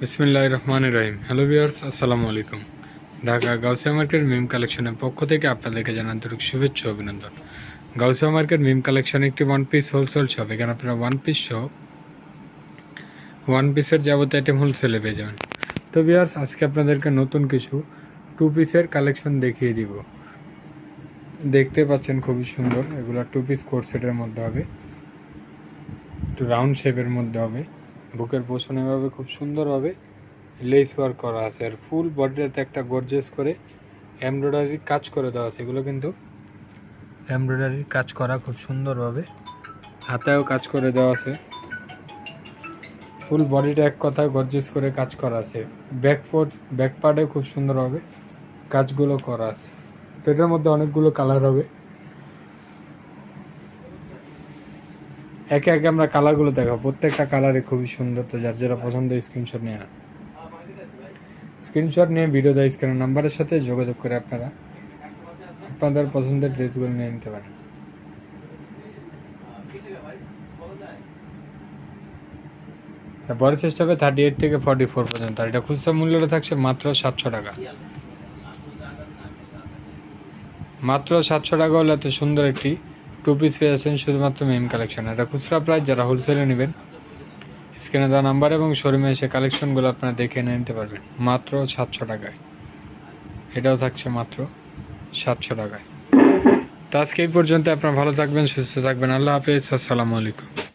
বিসমিল্লাহ রহমান রহিম hello viewers, আসসালামু আলাইকুম। ঢাকা গাউসিয়া মার্কেট মিম কালেকশনের পক্ষ থেকে আপনাদেরকে জানান আন্তরিক শুভেচ্ছা অভিনন্দন। গাউসিয়া মার্কেট মিম কালেকশন একটি ওয়ান পিস হোলসেল শপ এখানে আপনারা ওয়ান পিস সহ ওয়ান পিসের যাবতীয় আইটেম হোলসেলে পেয়ে যাবেন। তো ভিউয়ার্স, আজকে আপনাদেরকে নতুন কিছু টু পিসের কালেকশন দেখিয়ে দিব। দেখতে পাচ্ছেন খুবই সুন্দর। এগুলো টু পিস কোট সেটের মধ্যে হবে। একটু রাউন্ড শেপের মধ্যে হবে। বুকের পোষণ এভাবে খুব সুন্দরভাবে লেস ওয়ার্ক করা আছে। আর ফুল বডিটাতে একটা গর্জেস করে এমব্রয়ডারির কাজ করে দেওয়া আছে। এগুলো কিন্তু এমব্রয়ডারির কাজ করা খুব সুন্দরভাবে হাতেও কাজ করে দেওয়া আছে। ফুল বডিটা এক কথায় গর্জেস করে কাজ করা আছে। ব্যাক ফোর্ট ব্যাক পার্টে খুব সুন্দরভাবে কাজগুলো করা আছে। তো এটার মধ্যে অনেকগুলো কালার হবে। একে একে আমরা কালারগুলো দেখাবো। প্রত্যেকটা কালারে খুবই সুন্দর তো, যার যারা পছন্দ স্ক্রিনশট নিয়ে না স্ক্রিনশট নিয়ে ভিডিও দেয় স্ক্রিনের নাম্বারের সাথে যোগাযোগ করে আপনারা। আপনাদের পছন্দের ড্রেসগুলো নিয়ে নিতে পারেন। বড় চেষ্টা হবে থার্টি এইট থেকে ফর্টি ফোর পর্যন্ত। আর এটা খুচরা মূল্যটা থাকছে মাত্র সাতশো টাকা। মাত্র সাতশো টাকা হলে এত সুন্দর একটি টু পিস পেয়ে যাচ্ছেন শুধুমাত্র মেন কালেকশন এটা খুচরা প্রাইস যারা হোলসেলে নেবেন স্ক্রিনে দেওয়া নাম্বার এবং শোরুমে এসে কালেকশনগুলো আপনারা দেখে এনে নিতে পারবেন। মাত্র সাতশো টাকায়। এটাও থাকছে মাত্র সাতশো টাকায়। তো আজকে এই পর্যন্ত আপনারা ভালো থাকবেন, সুস্থ থাকবেন। আল্লাহ হাফিজ। আসসালামু আলাইকুম।